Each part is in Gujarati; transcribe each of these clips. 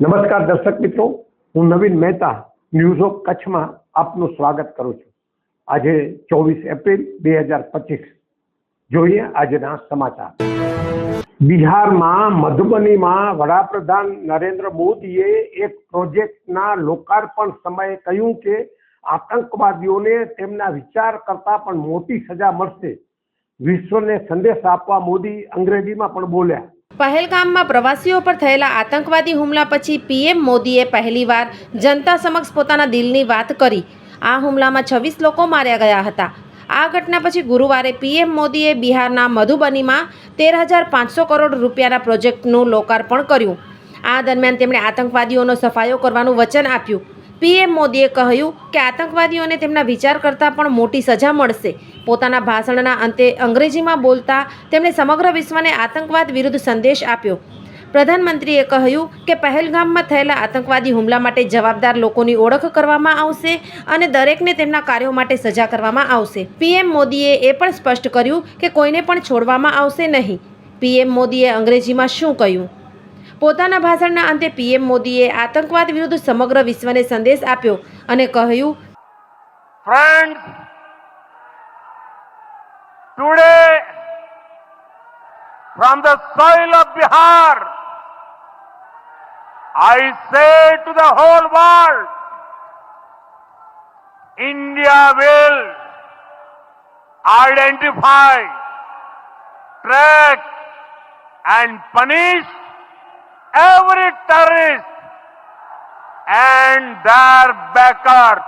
નમસ્કાર દર્શક મિત્રો, હું નવીન મહેતા, ન્યૂઝ ઓફ કચ્છમાં આપનું સ્વાગત કરું છું. આજે ચોવીસ એપ્રિલ બે હજાર પચીસ. જોઈએ આજના સમાચાર. બિહારમાં મધુબનીમાં વડાપ્રધાન નરેન્દ્ર મોદીએ એક પ્રોજેક્ટના લોકાર્પણ સમયે કહ્યું કે આતંકવાદીઓને તેમના વિચાર કરતા પણ મોટી સજા મળશે. વિશ્વને સંદેશ આપવા મોદી અંગ્રેજીમાં પણ બોલ્યા. પહેલગામમાં પ્રવાસીઓ પર થયેલા આતંકવાદી હુમલા પછી પીએમ મોદીએ પહેલીવાર જનતા સમક્ષ પોતાના દિલની વાત કરી. આ હુમલામાં છવ્વીસ લોકો માર્યા ગયા હતા. આ ઘટના પછી ગુરુવારે પીએમ મોદીએ બિહારના મધુબનીમાં તેર હજાર પાંચસો કરોડ રૂપિયાના પ્રોજેક્ટનું લોકાર્પણ કર્યું. આ દરમિયાન તેમણે આતંકવાદીઓનો સફાયો કરવાનું વચન આપ્યું. પીએમ મોદીએ કહ્યું કે આતંકવાદીઓને તેમના વિચાર કરતાં પણ મોટી સજા મળશે. પોતાના ભાષણના અંતે અંગ્રેજીમાં બોલતા તેમણે સમગ્ર વિશ્વને આતંકવાદ વિરુદ્ધ સંદેશ આપ્યો. પ્રધાનમંત્રીએ કહ્યું કે પહેલગામમાં થયેલા આતંકવાદી હુમલા માટે જવાબદાર લોકોની ઓળખ કરવામાં આવશે અને દરેકને તેમના કાર્યો માટે સજા કરવામાં આવશે. પીએમ મોદીએ એ પણ સ્પષ્ટ કર્યું કે કોઈને પણ છોડવામાં આવશે નહીં. પીએમ મોદીએ અંગ્રેજીમાં શું કહ્યું? પોતાના ભાષણના અંતે પીએમ મોદીએ આતંકવાદ વિરુદ્ધ સમગ્ર વિશ્વને સંદેશ આપ્યો અને કહ્યું Friends, today from the soil of Bihar, I say to the whole world, India will identify, track and punish every terrorist and their backers.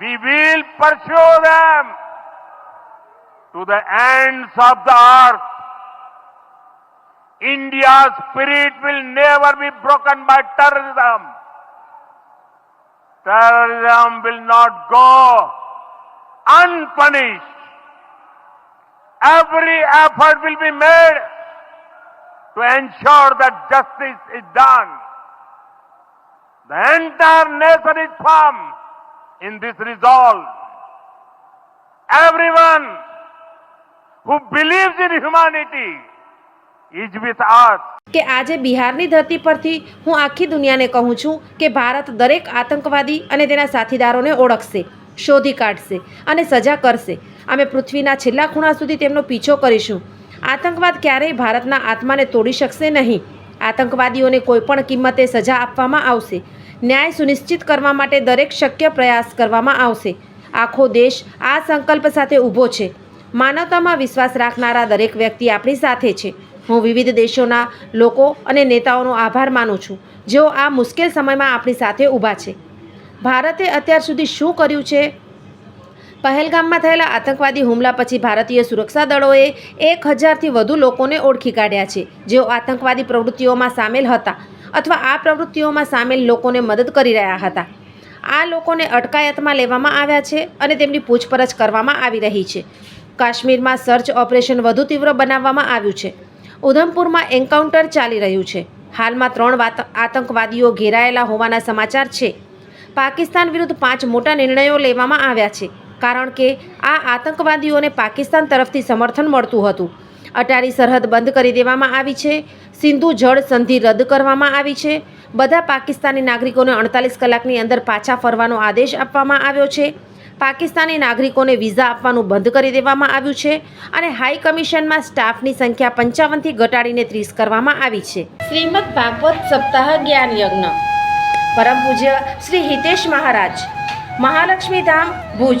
We will pursue them to the ends of the earth. India's spirit will never be broken by terrorism. Terrorism will not go unpunished. Every effort will be made to ensure that justice is done. The entire nation is firm in this resolve. Everyone who believes in humanity is with us. કે આજે બિહારની ધરતી પરથી હું આખી દુનિયાને કહું છું કે ભારત દરેક આતંકવાદી અને તેના સાથીદારોને ઓળખશે શોધી કાઢશે અને સજા કરશે અમે પૃથ્વીના છેલ્લા ખૂણા સુધી તેમનો પીછો કરીશું આતંકવાદ ક્યારેય ભારતના આત્માને તોડી શકશે નહીં. આતંકવાદીઓને કોઈપણ કિંમતે સજા આપવામાં આવશે. ન્યાય સુનિશ્ચિત કરવા માટે દરેક શક્ય પ્રયાસ કરવામાં આવશે. આખો દેશ આ સંકલ્પ સાથે ઊભો છે. માનવતામાં વિશ્વાસ રાખનારા દરેક વ્યક્તિ આપણી સાથે છે. હું વિવિધ દેશોના લોકો અને નેતાઓનો આભાર માનું છું, જેઓ આ મુશ્કેલ સમયમાં આપણી સાથે ઊભા છે. ભારતે અત્યાર સુધી શું કર્યું છે? પહેલગામમાં થયેલા આતંકવાદી હુમલા પછી ભારતીય સુરક્ષા દળોએ એક હજારથી વધુ લોકોને ઓળખી કાઢ્યા છે. જેઓ આતંકવાદી પ્રવૃત્તિઓમાં સામેલ હતા અથવા આ પ્રવૃત્તિઓમાં સામેલ લોકોને મદદ કરી રહ્યા હતા. આ લોકોને અટકાયતમાં લેવામાં આવ્યા છે અને તેમની પૂછપરછ કરવામાં આવી રહી છે. કાશ્મીરમાં સર્ચ ઓપરેશન વધુ તીવ્ર બનાવવામાં આવ્યું છે. ઉધમપુરમાં એન્કાઉન્ટર ચાલી રહ્યું છે. હાલમાં ત્રણ આતંકવાદીઓ ઘેરાયેલા હોવાના સમાચાર છે. પાકિસ્તાન વિરુદ્ધ પાંચ મોટા નિર્ણયો લેવામાં આવ્યા છે. કારણ કે આ આતંકવાદીઓને પાકિસ્તાન તરફથી સમર્થન મળતું હતું. અટારી સરહદ બંધ કરી દેવામાં આવી છે. સિંધુ જળ સંધિ રદ કરવામાં આવી છે. બધા પાકિસ્તાની નાગરિકોને અડતાલીસ કલાકની અંદર પાછા ફરવાનો આદેશ આપવામાં આવ્યો છે. પાકિસ્તાની નાગરિકોને વિઝા આપવાનું બંધ કરી દેવામાં આવ્યું છે અને હાઈ કમિશનમાં સ્ટાફની સંખ્યા પંચાવનથી ઘટાડીને ત્રીસ કરવામાં આવી છે. શ્રીમદ ભાગવત સપ્તાહ જ્ઞાન યજ્ઞ. પરમ પૂજ્ય શ્રી હિતેશ મહારાજ. મહાલક્ષ્મી ધામ, ભુજ.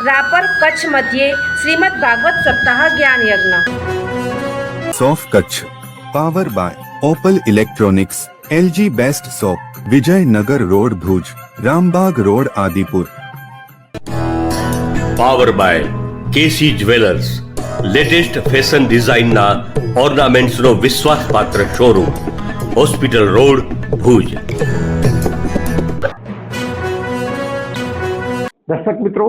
રાપર કચ્છ મધ્યે શ્રીમદ ભાગવત સપ્તાહ જ્ઞાન યજ્ઞ સોફ Kutch. Power by Opal Electronics LG best shop Vijaynagar road Bhuj Rambagh road Adipur power by KC jewellers latest fashion ડિઝાઇનના ઓર્નામેન્ટ્સનો વિશ્વાસપાત્ર શોરૂમ હોસ્પિટલ રોડ ભુજ દર્શક મિત્રો